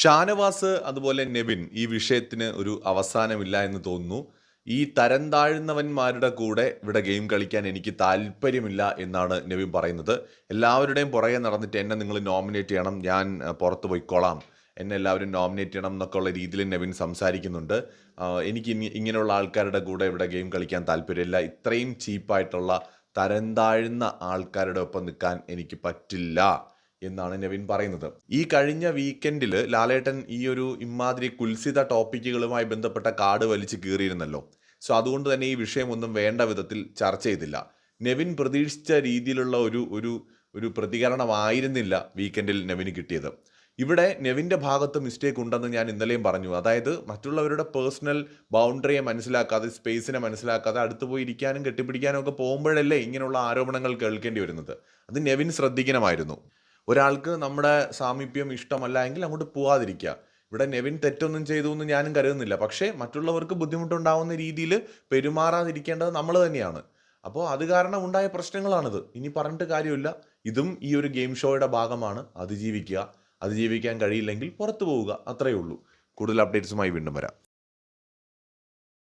ഷാനവാസ് അതുപോലെ നെവിൻ ഈ വിഷയത്തിന് ഒരു അവസാനമില്ല എന്ന് തോന്നുന്നു. ഈ തരം താഴ്ന്നവന്മാരുടെ കൂടെ ഇവിടെ ഗെയിം കളിക്കാൻ എനിക്ക് താല്പര്യമില്ല എന്നാണ് നവീൻ പറയുന്നത്. എല്ലാവരുടെയും പുറകെ നടന്നിട്ട് എന്നെ നിങ്ങൾ നോമിനേറ്റ് ചെയ്യണം ഞാൻ പുറത്ത് പോയിക്കോളാം. എന്നെ എല്ലാവരും നോമിനേറ്റ് ചെയ്യണം എന്നൊക്കെ ഉള്ള രീതിയിൽ നവീൻ സംസാരിക്കുന്നുണ്ട്. എനിക്ക് ഇങ്ങനെയുള്ള ആൾക്കാരുടെ കൂടെ ഇവിടെ ഗെയിം കളിക്കാൻ താല്പര്യമില്ല. ഇത്രയും ചീപ്പായിട്ടുള്ള തരം താഴ്ന്ന ആൾക്കാരുടെ ഒപ്പം നിൽക്കാൻ എനിക്ക് പറ്റില്ല. എന്നാണ് നവീൻ പറയുന്നത്. ഈ കഴിഞ്ഞ വീക്കെൻഡിൽ ലാലേട്ടൻ ഈ ഒരു ഇമാതിരി കുൽസിത ടോപ്പിക്കുകളുമായി ബന്ധപ്പെട്ട കാർഡ് വലിച്ചു കീറിയിരുന്നല്ലോ. സോ അതുകൊണ്ട് തന്നെ ഈ വിഷയമൊന്നും വേണ്ട വിധത്തിൽ ചർച്ച ചെയ്തില്ല. നെവിൻ പ്രതീക്ഷിച്ച രീതിയിലുള്ള ഒരു ഒരു ഒരു പ്രതികരണമായിരുന്നില്ല വീക്കെൻഡിൽ നെവിന് കിട്ടിയത്. ഇവിടെ നെവിന്റെ ഭാഗത്ത് മിസ്റ്റേക്ക് ഉണ്ടെന്ന് ഞാൻ ഇന്നലെയും പറഞ്ഞു. അതായത് മറ്റുള്ളവരുടെ പേഴ്സണൽ ബൗണ്ടറിയെ മനസ്സിലാക്കാതെ സ്പേസിനെ മനസ്സിലാക്കാതെ അടുത്ത് പോയി ഇരിക്കാനും കെട്ടിപ്പിടിക്കാനും ഒക്കെ പോകുമ്പോഴല്ലേ ഇങ്ങനെയുള്ള ആരോപണങ്ങൾ കേൾക്കേണ്ടി വരുന്നത്. അത് നെവിൻ ശ്രദ്ധിക്കണമായിരുന്നു. ഒരാൾക്ക് നമ്മുടെ സാമീപ്യം ഇഷ്ടമല്ല എങ്കിൽ അങ്ങോട്ട് പോവാതിരിക്കുക. ഇവിടെ നെവിൻ തെറ്റൊന്നും ചെയ്തു എന്ന് ഞാനും കരുതുന്നില്ല. പക്ഷേ മറ്റുള്ളവർക്ക് ബുദ്ധിമുട്ടുണ്ടാവുന്ന രീതിയിൽ പെരുമാറാതിരിക്കേണ്ടത് നമ്മൾ തന്നെയാണ്. അപ്പോൾ അത് കാരണം ഉണ്ടായ പ്രശ്നങ്ങളാണിത്. ഇനി പറഞ്ഞിട്ട് കാര്യമില്ല. ഇതും ഈ ഒരു ഗെയിം ഷോയുടെ ഭാഗമാണ്. അതിജീവിക്കുക. അതിജീവിക്കാൻ കഴിയില്ലെങ്കിൽ പുറത്തു പോവുക. അത്രയേ ഉള്ളൂ. കൂടുതൽ അപ്ഡേറ്റ്സുമായി വീണ്ടും വരാം.